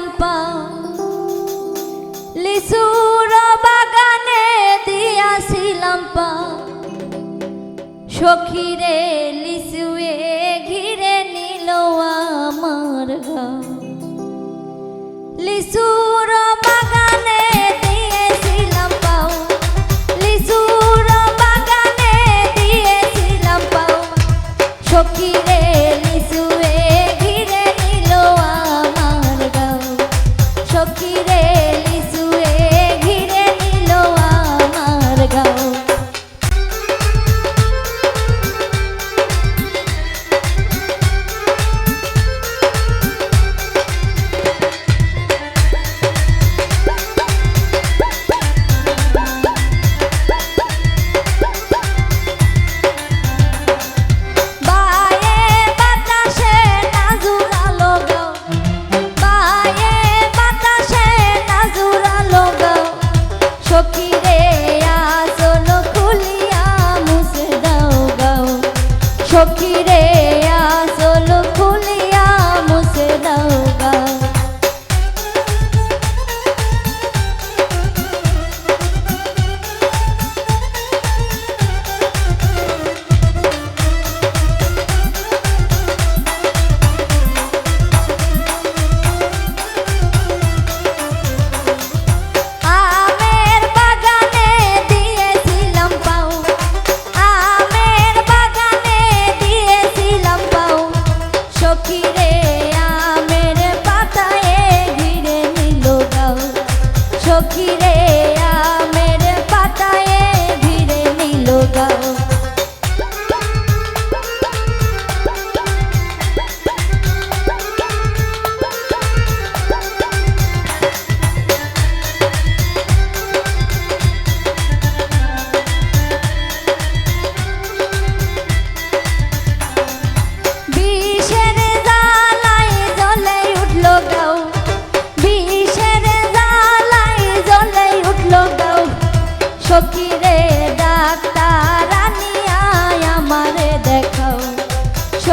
চম্পা লিসুর বাগানে দিয়াছিলাম পা। সখিরে লিসুয়ে ঘিরে নিল আমার গা। লিসু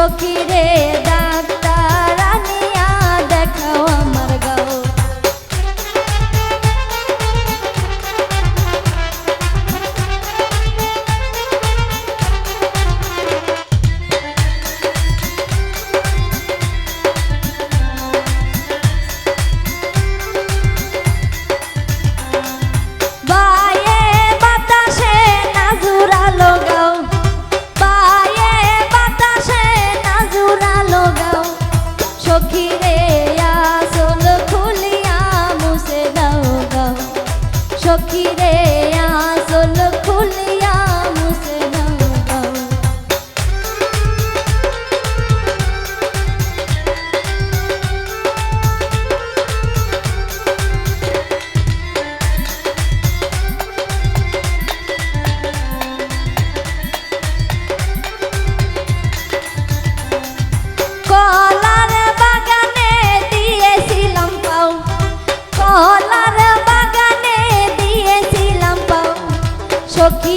ফকিরে সখী রে। choque